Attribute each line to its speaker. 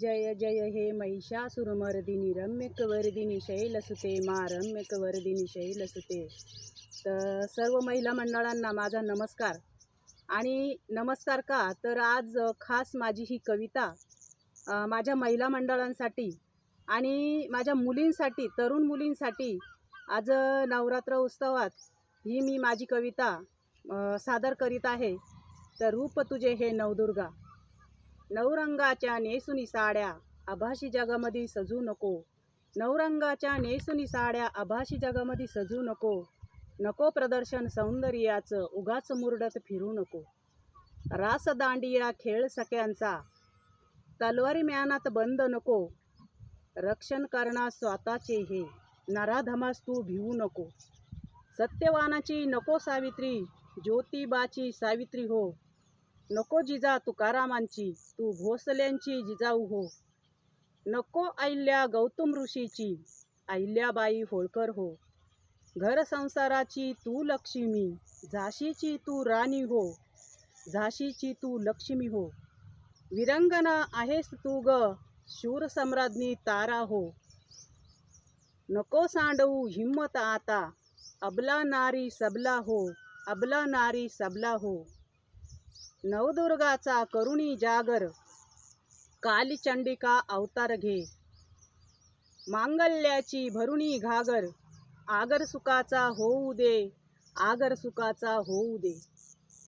Speaker 1: जय जय हे महिषासुरमर्दिनी रम्यकवर्दिनी शैलसुते मा रम्यकवर्दिनी शैलसुते. तर सर्व महिला मंडळांना माझा नमस्कार. आणि नमस्कार का? तर आज खास माझी ही कविता माझ्या महिला मंडळांसाठी आणि माझ्या मुलींसाठी तरुण मुलींसाठी आज नवरात्र उत्सवात ही मी माझी कविता सादर करीत आहे. तर रूप तुझे हे नवदुर्गा. नवरंगाच्या नेसुनी साड्या आभाशी जगामध्ये सजू नको. नवरंगाच्या नेसुनी साड्या आभाशी जगामध्ये सजू नको. नको प्रदर्शन सौंदर्याचं उगाच मुरडत फिरू नको. रासदांडिया खेळ सख्यांचा. तलवारी म्यानात बंद नको. रक्षण करणार स्वतःचे हे. नराधमास तू भिवू नको. सत्यवानाची नको सावित्री ज्योतिबाची सावित्री हो. नको जिजा तुकारामांची तू भोसल्यांची जिजाऊ हो. नको आईल्या गौतम ऋषीची अहिल्याबाई होळकर हो. घर संसाराची तू लक्ष्मी झाशीची तू राणी हो. झाशीची तू लक्ष्मी हो. विरंगना आहेस तू ग शूर सम्राज्ञी तारा हो. नको सांडवू हिम्मत आता अबला नारी सबला हो अबला नारी सबला हो. नवदुर्गाचा करुणी जागर कालीचंडिका अवतार घे. मांगल्याची भरुणी घागर आगर सुखाचा होऊ दे आगर सुखाचा होऊ दे.